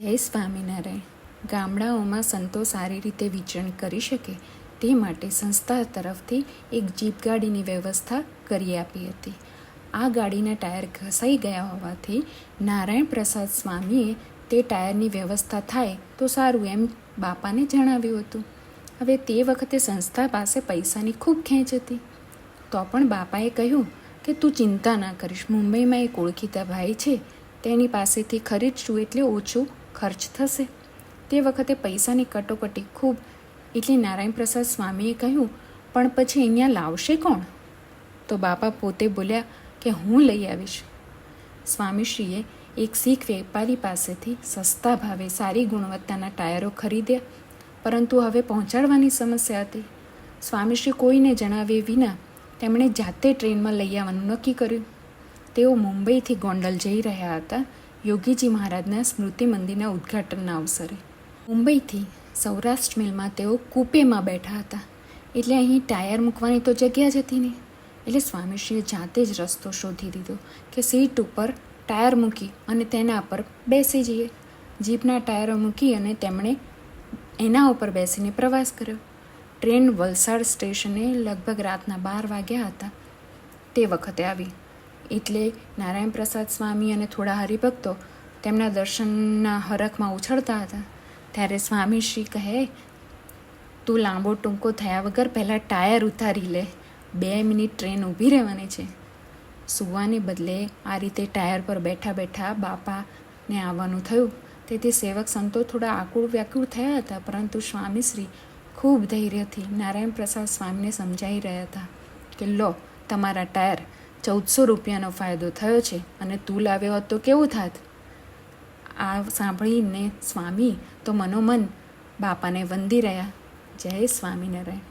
જય સ્વામિનારાયણ, ગામડાઓમાં સંતો સારી રીતે વિચરણ કરી શકે તે માટે સંસ્થા તરફથી એક જીપ ગાડીની વ્યવસ્થા કરી આપી હતી. આ ગાડીના ટાયર ઘસાઈ ગયા હોવાથી નારાયણ પ્રસાદ સ્વામીએ તે ટાયરની વ્યવસ્થા થાય તો સારું એમ બાપાને જણાવ્યું હતું. હવે તે વખતે સંસ્થા પાસે પૈસાની ખૂબ ખેંચ હતી. તો પણ બાપાએ કહ્યું કે, તું ચિંતા ના કરીશ. મુંબઈમાં એક ઓળખીતા ભાઈ છે. તેની પાસેથી ખરીદશું એટલે ઓછું ખર્ચ થશે. તે વખતે પૈસાની કટોકટી ખૂબ એટલે નારાયણ પ્રસાદ સ્વામીએ કહ્યું, પણ પછી અહીંયા લાવશે કોણ? તો બાપા પોતે બોલ્યા કે, હું લઈ આવીશ. સ્વામીશ્રીએ એક શીખ વેપારી પાસેથી સસ્તા ભાવે સારી ગુણવત્તાના ટાયરો ખરીદ્યા, પરંતુ હવે પહોંચાડવાની સમસ્યા હતી. સ્વામીશ્રી કોઈને જણાવે વિના તેમણે જાતે ટ્રેનમાં લઈ આવવાનું નક્કી કર્યું. તેઓ મુંબઈથી ગોંડલ જઈ રહ્યા હતા. યોગીજી મહારાજના સ્મૃતિ મંદિરના ઉદ્ઘાટનના અવસરે. મુંબઈથી સૌરાષ્ટ્ર મિલમાં તેઓ કૂપેમાં બેઠા હતા. એટલે અહીં ટાયર મૂકવાની તો જગ્યા જ હતી નહીં એટલે સ્વામીશ્રીએ જાતે જ રસ્તો શોધી દીધો કે સીટ ઉપર ટાયર મૂકી અને તેના પર બેસી જઈએ. જીપના ટાયરો મૂકી અને તેમણે એના ઉપર બેસીને પ્રવાસ કર્યો. ટ્રેન વલસાડ સ્ટેશને લગભગ રાતના બાર વાગ્યા હતા. તે વખતે આવી. એટલે નારાયણ પ્રસાદ સ્વામી અને થોડા હરિભક્તો તેમના દર્શનના હરખમાં ઉછળતા હતા. ત્યારે સ્વામીશ્રી કહે, તું લાંબો ટૂંકો થયા વગર પહેલાં ટાયર ઉતારી લે. બે મિનિટ ટ્રેન ઊભી રહેવાની છે. સૂવાને બદલે આ રીતે ટાયર પર બેઠા બેઠા બાપાને આવવાનું થયું. તેથી સેવક સંતો થોડા આકુળ વ્યાકુળ થયા હતા, પરંતુ સ્વામીશ્રી ખૂબ ધૈર્યથી નારાયણ પ્રસાદ સ્વામીને સમજાવી રહ્યા હતા કે, લો, તમારા ટાયર ચૌદસો રૂપિયાનો ફાયદો થયો છે અને તું લાવ્યો હોત તો કેવું થાત? આ સાંભળીને સ્વામી તો મનોમન બાપાને વંદી રહ્યા. જય સ્વામિનારાયણ.